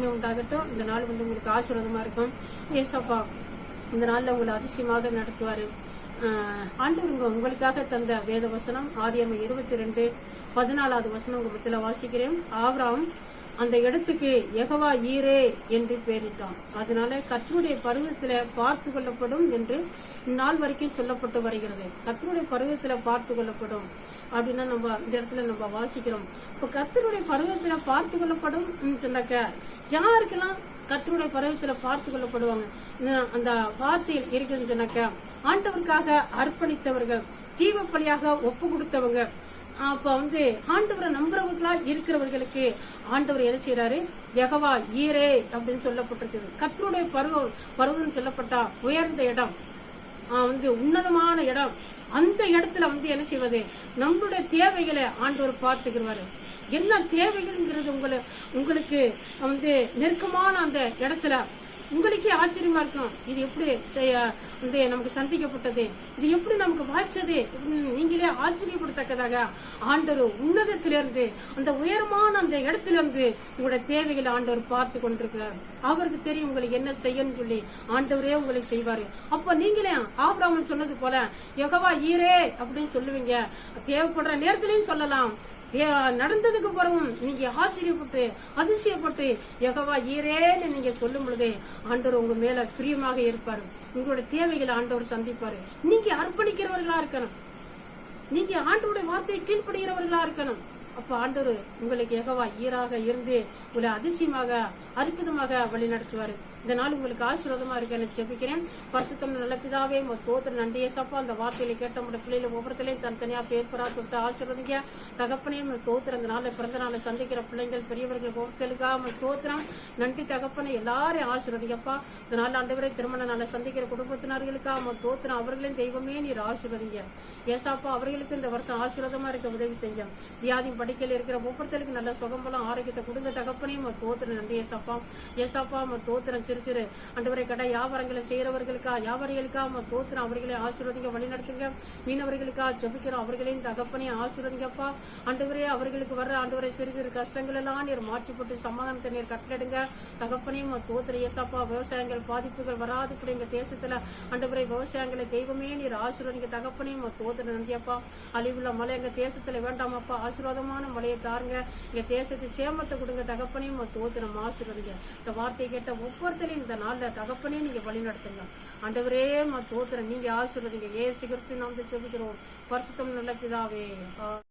K உண்டாகட்டும் இந்த நாள் வந்து உங்களுக்கு ஆசீர்வாதமாக இருக்கும். ஏசப்பா இந்த நாள்ல உங்களை அதிசயமாக நடத்துவாரு. ஆஹ் ஆண்டவர் உங்களுக்காக தந்த வேத வசனம் ஆதியம் இருபத்தி ரெண்டு பதினாலாவது வசனம் உங்க மத்தியில வாசிக்கிறேன். ஆவராம் அந்த இடத்துக்கு எகவா ஈரே என்று பெயரிட்டான். அதனால கர்த்தருடைய பருவத்தில் பார்த்து கொள்ளப்படும் என்று இந்நாள் வரைக்கும் சொல்லப்பட்டு வருகிறது. கர்த்தருடைய பருவத்தில் பார்த்து கொள்ளப்படும். அப்படின்னா நம்ம இந்த இடத்துல நம்ம வாசிக்கிறோம். இப்போ கத்தருடைய பருவத்தில் பார்த்து கொள்ளப்படும் சொன்னாக்க யாருக்கெல்லாம் கர்த்தருடைய பருவத்தில் பார்த்து கொள்ளப்படுவாங்க? அந்த வார்த்தையில் இருக்குதுன்னு சொன்னாக்க ஆண்டவருக்காக அர்ப்பணித்தவர்கள் ஜீவ ஒப்பு கொடுத்தவங்க அப்ப வந்து ஆண்டவரை நம்புறவர்களா இருக்கிறவர்களுக்கு ஆண்டவர் என்ன செய்யறாரு எகவா ஈரே அப்படின்னு சொல்லப்பட்டிருக்கு கத்தருடைய பருவம் பருவம் சொல்லப்பட்டா உயர்ந்த இடம். வந்து உன்னதமான இடம். அந்த இடத்துல வந்து என்ன செய்வது? நம்மளுடைய தேவைகளை ஆண்டவர் பார்த்துக்கிறவாரு என்ன தேவைகள்ங்கிறது உங்களை உங்களுக்கு வந்து நெருக்கமான அந்த இடத்துல உங்களுக்கே ஆச்சரியமா இருக்கும். இது எப்படி செய்ய நமக்கு சந்திக்கப்பட்டது? இது எப்படி நமக்கு வாய்ச்சது? நீங்களே ஆச்சரியப்படத்தக்கதாக. ஆண்டவர் உன்னதத்திலிருந்து அந்த உயரமான அந்த இடத்திலிருந்து உங்களுடைய தேவைகளை ஆண்டவர் பார்த்து கொண்டிருக்கிறார். அவருக்கு தெரியும் உங்களுக்கு என்ன செய்யணும் சொல்லி ஆண்டவரே உங்களை செய்வாரு. அப்ப நீங்களே ஆபிராமன் சொன்னது போல யெகோவா ஈரே அப்படின்னு சொல்லுவீங்க. தேவைப்படுற நேரத்திலையும் சொல்லலாம். நடந்ததுக்கு பிறகும் நீங்க ஆச்சரியப்பட்டு அதிசயப்பட்டு எகவா ஈரேன்னு நீங்க சொல்லும் பொழுதே ஆண்டவர் உங்க மேல பிரியமாக இருப்பாரு. உங்களோட தேவைகளை ஆண்டவர் சந்திப்பாரு. நீங்க அர்ப்பணிக்கிறவர்களா இருக்கணும். நீங்க ஆண்டோட வார்த்தையை கீழ்ப்படுகிறவர்களா இருக்கணும். அப்ப ஆண்டவர் உங்களுக்கு எகவா ஈராக இருந்து உங்களை அதிசயமாக அற்புதமாக வழி நடத்துவாரு இந்த நாள் உங்களுக்கு ஆசீர்வாதமா இருக்க நான் ஜெபிக்கிறேன். பரிசுத்தம் நல்ல பிதாவே தோத்திர நன்றிய. சப்பா அந்த வார்த்தையில கேட்ட உங்க பிள்ளைகளை ஒவ்வொருத்தலையும் தனித்தனியா பேர் பெறா கொடுத்து ஆசீர்வதிங்க தகப்பனையும் தோத்திர அந்த நாளில் பிறந்த நாளை சந்திக்கிற பிள்ளைங்கள் பெரியவர்கள் ஒவ்வொருத்தலுக்காக உங்க தோத்திரம் நன்றி தகப்பனை. எல்லாரையும் ஆசீர்வதிங்கப்பா. இந்த நாள் ஆண்டவரை திருமண நாளை சந்திக்கிற குடும்பத்தினர்களுக்காக உங்க தோத்திரம் அவர்களையும் தெய்வமே நீர் ஆசீர்வதிங்க. ஏசாப்பா அவர்களுக்கு இந்த வருஷம் ஆசீர்வாதமா இருக்க உதவி செஞ்சோம். வியாதி படிக்கையில் இருக்கிற ஒவ்வொருத்தருக்கு நல்ல சுகம்பலம் ஆரோக்கியத்தை கொடுங்க தகப்பனையும். உங்க தோத்திரம். நன்றி ஏசாப்பா. ஏசாப்பா அவன் தோத்திரம். சிறு சிறு. அண்டவரை கடை வியாபாரங்களை செய்யறவர்களுக்கா வியாபாரிகளுக்கா அவன் தோத்திரம். அவர்களை ஆசீர்வதிங்க வழி நடத்துங்க மீனவர்களுக்கா ஜபிக்கிறோம். அவர்களையும் தகப்பனையும் ஆசீர்வதிங்கப்பா. ஆண்டவரே அவர்களுக்கு வர்ற ஆண்டவரை சிறு சிறு கஷ்டங்கள் எல்லாம் நீர் மாற்றி போட்டு சமாதானத்தை நீர் கட்டளிடுங்க தகப்பனையும் உங்க ஏசாப்பா விவசாயங்கள் பாதிப்புகள் வராது கூட எங்க தேசத்துல. ஆண்டவரை விவசாயங்களை தெய்வமே நீர் ஆசீர்வதிங்க. தகப்பனையும் தோ தோத்திரம் நந்தியப்பா. அழிவுள்ள மலை எங்கள் தேசத்தில் வேண்டாமப்பா. ஆசீர்வாதமான மலையை தாருங்க. எங்கள் தேசத்தை சேமத்தை கொடுங்க. தகப்பனையும் உங்க தோத்திரம் ஆசீர்வதிங்க. இந்த வார்த்தையை கேட்ட ஒவ்வொருத்தரையும் இந்த நாள்ல தகப்பனே நீங்க வழி நடத்துங்க. ஆண்டவரே மா தோத்துறேன் நீங்க ஆசீர்வதிங்க. ஏ சிகரத்தை நாம் செபிக்கிறோம். பரிசுத்தம் நல்ல பிதாவே.